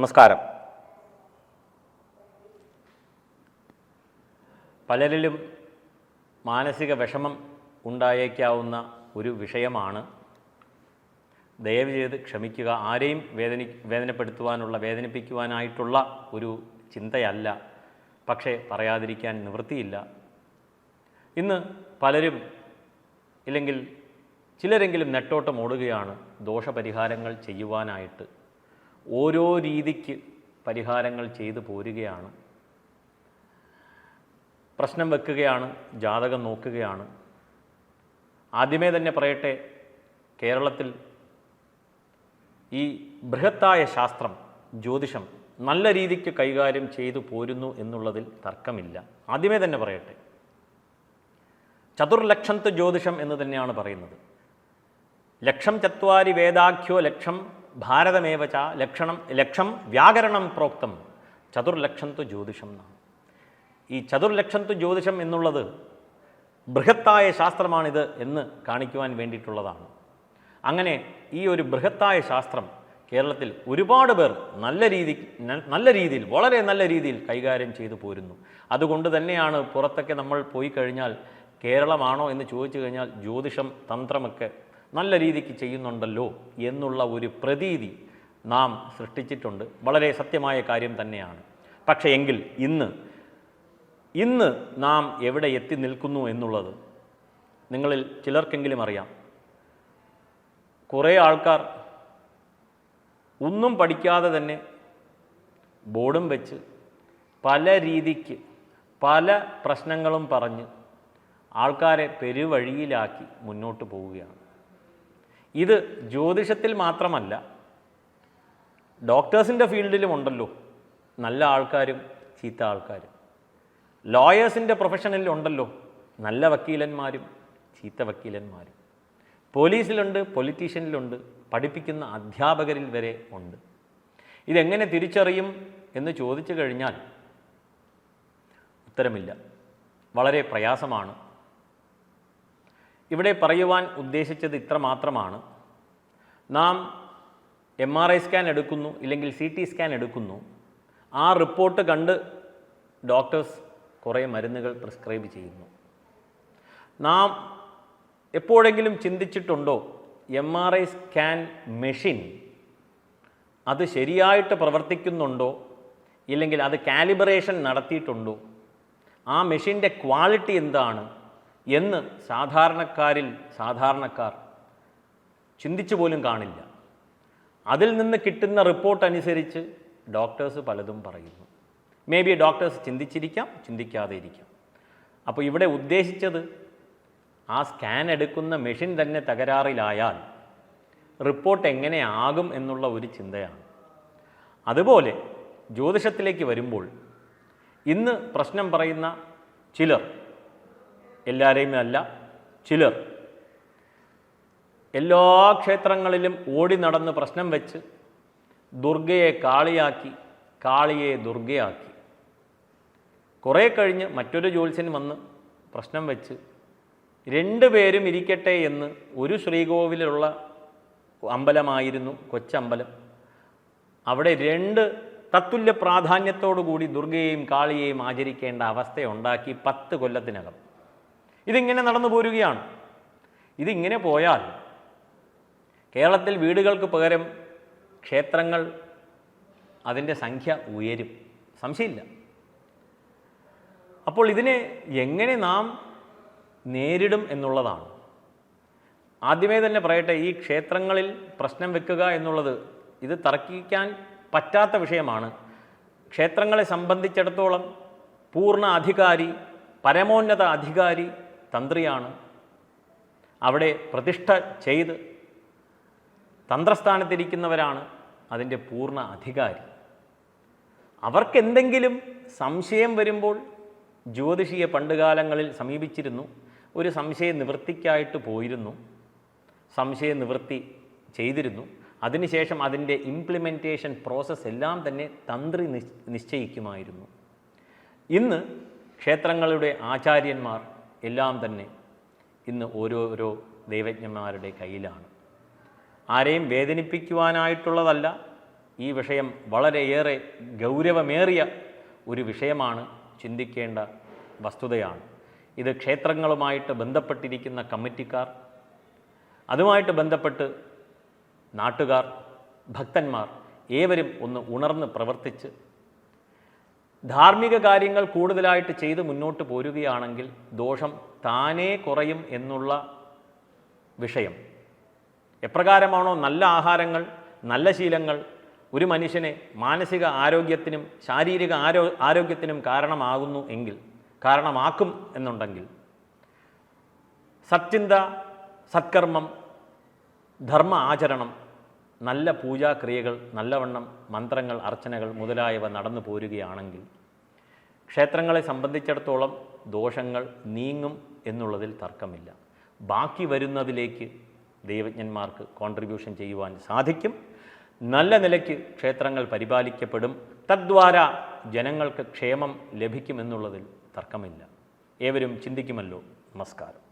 നമസ്കാരം. പലരിലും മാനസിക വിഷമം ഉണ്ടായേക്കാവുന്ന ഒരു വിഷയമാണ് ദയവ് ചെയ്ത് ക്ഷമിക്കുക. ആരെയും വേദനി വേദനപ്പെടുത്തുവാനുള്ള വേദനിപ്പിക്കുവാനായിട്ടുള്ള ഒരു ചിന്തയല്ല. പക്ഷേ പറയാതിരിക്കാൻ നിവൃത്തിയില്ല. ഇന്ന് പലരും ഇല്ലെങ്കിൽ ചിലരെങ്കിലും നെട്ടോട്ടം ഓടുകയാണ് ദോഷപരിഹാരങ്ങൾ ചെയ്യുവാനായിട്ട്. ഓരോ രീതിക്ക് പരിഹാരങ്ങൾ ചെയ്തു പോരുകയാണ്. പ്രശ്നം വെക്കുകയാണ് ജാതകം നോക്കുകയാണ്. ആദ്യമേ തന്നെ പറയട്ടെ കേരളത്തിൽ ഈ ബൃഹത്തായ ശാസ്ത്രം ജ്യോതിഷം നല്ല രീതിക്ക് കൈകാര്യം ചെയ്തു പോരുന്നു എന്നുള്ളതിൽ തർക്കമില്ല. ആദ്യമേ തന്നെ പറയട്ടെ ചതുർലക്ഷത്ത് ജ്യോതിഷം എന്ന് തന്നെയാണ് പറയുന്നത്. ലക്ഷം ചത്വാരി വേദാഖ്യോ ലക്ഷം ഭാരതമേവ ച ലക്ഷണം ലക്ഷം വ്യാകരണം പ്രോക്തം. ചതുർലക്ഷം തു ജ്യോതിഷം എന്നാണ് ഈ ചതുർലക്ഷം തു ജ്യോതിഷം എന്നുള്ളത് ബൃഹത്തായ ശാസ്ത്രമാണിത് എന്ന് കാണിക്കുവാൻ വേണ്ടിയിട്ടുള്ളതാണ്. അങ്ങനെ ഈ ഒരു ബൃഹത്തായ ശാസ്ത്രം കേരളത്തിൽ ഒരുപാട് പേർ നല്ല രീതി നല്ല രീതിയിൽ വളരെ നല്ല രീതിയിൽ കൈകാര്യം ചെയ്തു പോരുന്നു. അതുകൊണ്ട് തന്നെയാണ് പുറത്തൊക്കെ നമ്മൾ പോയി കഴിഞ്ഞാൽ കേരളമാണോ എന്ന് ചോദിച്ചു കഴിഞ്ഞാൽ ജ്യോതിഷം തന്ത്രമൊക്കെ നല്ല രീതിക്ക് ചെയ്യുന്നുണ്ടല്ലോ എന്നുള്ള ഒരു പ്രതീതി നാം സൃഷ്ടിച്ചിട്ടുണ്ട്. വളരെ സത്യമായ കാര്യം തന്നെയാണ്. പക്ഷേ എങ്കിൽ ഇന്ന് ഇന്ന് നാം എവിടെ എത്തി നിൽക്കുന്നു എന്നുള്ളത് നിങ്ങളിൽ ചിലർക്കെങ്കിലും അറിയാം. കുറേ ആൾക്കാർ ഒന്നും പഠിക്കാതെ തന്നെ ബോർഡും വെച്ച് പല രീതിക്ക് പല പ്രശ്നങ്ങളും പറഞ്ഞ് ആൾക്കാരെ പെരുവഴിയിലാക്കി മുന്നോട്ട് പോവുകയാണ്. ഇത് ജ്യോതിഷത്തിൽ മാത്രമല്ല ഡോക്ടേഴ്സിന്റെ ഫീൽഡിലും ഉണ്ടല്ലോ നല്ല ആൾക്കാരും ചീത്ത ആൾക്കാരും. ലോയേഴ്സിന്റെ പ്രൊഫഷനിലും ഉണ്ടല്ലോ നല്ല വക്കീലന്മാരും ചീത്ത വക്കീലന്മാരും. പോലീസിലുണ്ട് പൊളിറ്റീഷ്യനിലുണ്ട് പഠിപ്പിക്കുന്ന അധ്യാപകരിൽ വരെ ഉണ്ട്. ഇതെങ്ങനെ തിരിച്ചറിയും എന്ന് ചോദിച്ചു കഴിഞ്ഞാൽ ഉത്തരമില്ല. വളരെ പ്രയാസമാണ്. ഇവിടെ പറയുവാൻ ഉദ്ദേശിച്ചത് ഇത്ര മാത്രമാണ്. നാം എം ആർ ഐ സ്കാൻ എടുക്കുന്നു ഇല്ലെങ്കിൽ സി ടി സ്കാൻ എടുക്കുന്നു. ആ റിപ്പോർട്ട് കണ്ട് ഡോക്ടേഴ്സ് കുറേ മരുന്നുകൾ പ്രിസ്ക്രൈബ് ചെയ്യുന്നു. നാം എപ്പോഴെങ്കിലും ചിന്തിച്ചിട്ടുണ്ടോ M R I scan machine അത് ശരിയായിട്ട് പ്രവർത്തിക്കുന്നുണ്ടോ ഇല്ലെങ്കിൽ അത് കാലിബറേഷൻ നടത്തിയിട്ടുണ്ടോ? ആ മെഷീന്റെ ക്വാളിറ്റി എന്താണ്? എന്ന് സാധാരണക്കാരിൽ സാധാരണക്കാർ ചിന്തിച്ചു പോലും കാണില്ല. അതിൽ നിന്ന് കിട്ടുന്ന റിപ്പോർട്ട് അനുസരിച്ച് ഡോക്ടേഴ്സ് പലതും പറയുന്നു. മേ ബി ഡോക്ടേഴ്സ് ചിന്തിച്ചിരിക്കാം ചിന്തിക്കാതെ ഇരിക്കാം. അപ്പോൾ ഇവിടെ ഉദ്ദേശിച്ചത് ആ സ്കാൻ എടുക്കുന്ന മെഷീൻ തന്നെ തകരാറിലായാൽ റിപ്പോർട്ട് എങ്ങനെയാകും എന്നുള്ള ഒരു ചിന്തയാണ്. അതുപോലെ ജ്യോതിഷത്തിലേക്ക് വരുമ്പോൾ ഇന്ന് പ്രശ്നം പറയുന്ന ചിലർ എല്ലാവരെയും അല്ല ചിലർ. എല്ലാ ക്ഷേത്രങ്ങളിലും ഓടി നടന്ന് പ്രശ്നം വെച്ച് ദുർഗയെ കാളിയാക്കി കാളിയെ ദുർഗയാക്കി. കുറേ കഴിഞ്ഞ് മറ്റൊരു ജ്യോത്സ്യൻ വന്ന് പ്രശ്നം വെച്ച് രണ്ടുപേരും ഇരിക്കട്ടെ എന്ന് ഒരു ശ്രീകോവിലുള്ള അമ്പലമായിരുന്നു കൊച്ചമ്പലം. അവിടെ രണ്ട് തത്തുല്യ പ്രാധാന്യത്തോടു കൂടി ദുർഗയെയും കാളിയെയും ആചരിക്കേണ്ട അവസ്ഥയുണ്ടാക്കി പത്ത് കൊല്ലത്തിനകം. ഇതിങ്ങനെ നടന്നു പോരുകയാണ്. ഇതിങ്ങനെ പോയാൽ കേരളത്തിൽ വീടുകൾക്ക് പകരം ക്ഷേത്രങ്ങൾ അതിന്റെ സംഖ്യ ഉയരും. സംശയമില്ല. അപ്പോൾ ഇതിനെ എങ്ങനെ നാം നേരിടും എന്നുള്ളതാണ്. ആദ്യമേ തന്നെ പറയട്ടെ ഈ ക്ഷേത്രങ്ങളിൽ പ്രശ്നം വെക്കുക എന്നുള്ളത് ഇത് തർക്കിക്കാൻ പറ്റാത്ത വിഷയമാണ്. ക്ഷേത്രങ്ങളെ സംബന്ധിച്ചിടത്തോളം പൂർണ അധികാരി പരമോന്നത അധികാരി തന്ത്രിയാണ്. അവിടെ പ്രതിഷ്ഠ ചെയ്ത് തന്ത്രസ്ഥാനത്തിരിക്കുന്നവരാണ് അതിന്റെ പൂർണ അധികാരി. അവർക്കെന്തെങ്കിലും സംശയം വരുമ്പോൾ ജ്യോതിഷിയെ പണ്ടുകാലങ്ങളിൽ സമീപിച്ചിരുന്നു. ഒരു സംശയ നിവൃത്തിക്കായിട്ട് പോയിരുന്നു. സംശയ നിവൃത്തി ചെയ്തിരുന്നു. അതിനുശേഷം അതിന്റെ ഇംപ്ലിമെന്റേഷൻ പ്രോസസ്സ് എല്ലാം തന്നെ തന്ത്രി നിശ് നിശ്ചയിക്കുമായിരുന്നു. ഇന്ന് ക്ഷേത്രങ്ങളുടെ ആചാര്യന്മാർ എല്ലാം തന്നെ ഇന്ന് ഓരോരോ ദൈവജ്ഞന്മാരുടെ കയ്യിലാണ്. ആരെയും വേദനിപ്പിക്കുവാനായിട്ടുള്ളതല്ല ഈ വിഷയം വളരെയേറെ ഗൗരവമേറിയ ഒരു വിഷയമാണ് ചിന്തിക്കേണ്ട വസ്തുതയാണ്. ഇത് ക്ഷേത്രങ്ങളുമായിട്ട് ബന്ധപ്പെട്ടിരിക്കുന്ന കമ്മിറ്റിക്കാർ അതുമായിട്ട് ബന്ധപ്പെട്ട് നാട്ടുകാർ ഭക്തന്മാർ ഏവരും ഒന്ന് ഉണർന്ന് പ്രവർത്തിച്ച് ധാർമ്മിക കാര്യങ്ങൾ കൂടുതലായിട്ട് ചെയ്ത് മുന്നോട്ട് പോരുകയാണെങ്കിൽ ദോഷം താനേ കുറയും എന്നുള്ള വിഷയം. എപ്രകാരമാണോ നല്ല ആഹാരങ്ങൾ നല്ല ശീലങ്ങൾ ഒരു മനുഷ്യനെ മാനസിക ആരോഗ്യത്തിനും ശാരീരിക ആരോ ആരോഗ്യത്തിനും കാരണമാകുന്നു എങ്കിൽ കാരണമാക്കും എന്നുണ്ടെങ്കിൽ സച്ചിന്ത സത്കർമ്മം ധർമ്മ ആചരണം നല്ല പൂജാക്രിയകൾ നല്ലവണ്ണം മന്ത്രങ്ങൾ അർച്ചനകൾ മുതലായവ നടന്നു പോരുകയാണെങ്കിൽ ക്ഷേത്രങ്ങളെ സംബന്ധിച്ചിടത്തോളം ദോഷങ്ങൾ നീങ്ങും എന്നുള്ളതിൽ തർക്കമില്ല. ബാക്കി വരുന്നതിലേക്ക് ദൈവജ്ഞന്മാർക്ക് കോൺട്രിബ്യൂഷൻ ചെയ്യുവാൻ സാധിക്കും. നല്ല നിലയ്ക്ക് ക്ഷേത്രങ്ങൾ പരിപാലിക്കപ്പെടും. തദ്വാര ജനങ്ങൾക്ക് ക്ഷേമം ലഭിക്കുമെന്നുള്ളതിൽ തർക്കമില്ല. ഏവരും ചിന്തിക്കുമല്ലോ. നമസ്കാരം.